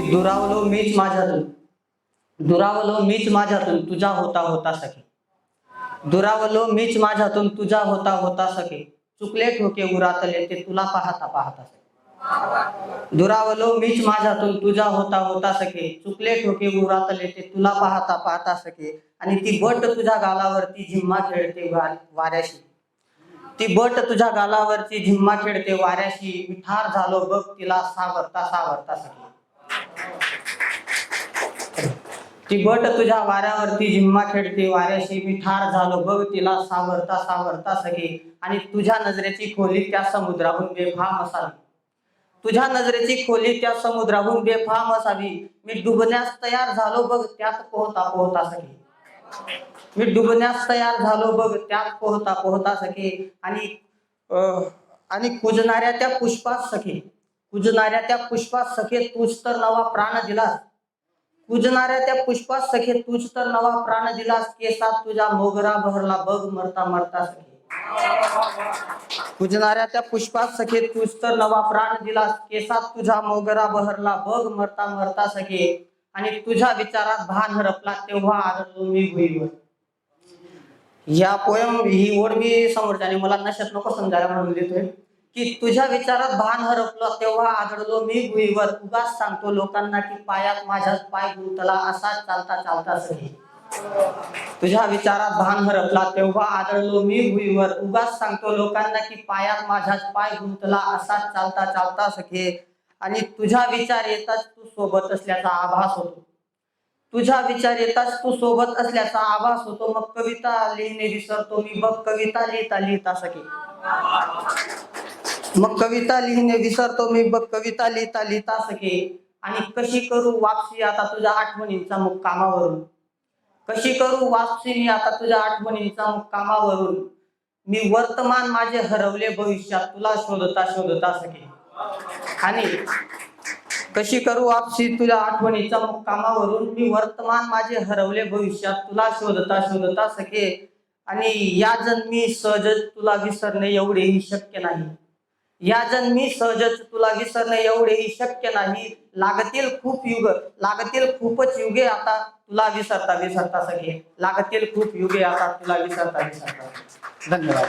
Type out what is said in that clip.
की दुरावलो मीच माझ्यातून. दुरावलो मीच माझ्यातून तुझा होता होता सखे. दुरावलो मीच माझ्यातून तुझा होता होता सखे. चुकले ठोके उरातले ते तुला पाहता पाहता सखे. दुरावलो मीच माझ्यातून तुझा होता होता सखे. चुकले ठोके उरातले ते तुला पाहता पाहता सखे. आणि ती बट तुझ्या गालावरती झिम्मा खेळते वाऱ्याशी. ती बट तुझ्या गालावरती झिम्मा खेळते वाऱ्याशी. विठार झालो बघ तिला सावरता सावरता सखे. ती बट तुझ्या वाऱ्यावरती जिम्मा खेळते वाऱ्याशी मी ठार झालो. बघ तिला सावरता सावरता सगे आणि तुझ्या नजरेची खोली त्या समुद्राहून बेफाम असावी. तुझ्या नजरेची खोली त्या समुद्राहून बेफाम असावी. मी डुबण्यास तयार झालो बघ त्यात पोहता पोहता सगे मी डुबण्यास तयार झालो बघ त्यात पोहता पोहता सखे आणि अं, आणि कुजणाऱ्या त्या पुष्पात सखे कुजणाऱ्या त्या पुष्पात सखे तूच तर नवा प्राण दिलास. पूजणाऱ्या त्या पुष्पात सखे तुझ तर नवा प्राण दिलास केसात तुझ्या मोगरा बहरला बघ मरता मरता सखे. पूजणाऱ्या त्या पुष्पात सखे तुझ तर नवा प्राण दिलास केसात तुझा मोगरा बहरला बघ मरता मरता सखे. आणि तुझ्या विचारात भान हरपला तेव्हा आदळलो मी भुईवर या पोयम ही ओढ मी समोरच्याने मला नशेत नको समजायला म्हणून देतोय. की तुझ्या विचारात भान हरपलो तेव्हा आदळलो मी भुईवर. उगाच सांगतो लोकांना की पायात माझ्याच पाय गुंतला असाच चालता चालता सही तुझ्या विचारात भान हरपला तेव्हा आदळलो मी भुईवर. उगाच सांगतो लोकांना की पायात माझ्याच पाय गुंतला असाच चालता चालता सखे आणि तुझा विचार येताच तू सोबत असल्याचा आभास होतो. तुझा विचार येताच तू सोबत असल्याचा आभास होतो. मग कविता लिहिणे विसरतो मी. बघ कविता लिहिता लिहिता सखे मग कविता लिहिणे विसरतो मी. बघ कविता लिहिता लिहिता सखे आणि कशी करू वापसी आता तुझ्या आठवणींचा मुक्कामावरून? कशी करू वापसी मी आता तुझ्या आठवणींचा मुक्कामावरून? मी वर्तमान माझे हरवले भविष्यात तुला शोधता शोधता सखे आणि कशी करू वापसी तुझ्या आठवणीच्या मुक्कामावरून? मी वर्तमान माझे हरवले भविष्यात तुला शोधता शोधता सखे आणि या जन्मी सहजच तुला विसरणे एवढेही शक्य नाही. या जन्मी सहजच तुला विसरणे एवढेही शक्य नाही. लागतील खूप युग लागतील खूपच युगे आता. तुला विसरता विसरता सगळे. लागतील खूप युगे आता तुला विसरता विसरता धन्यवाद.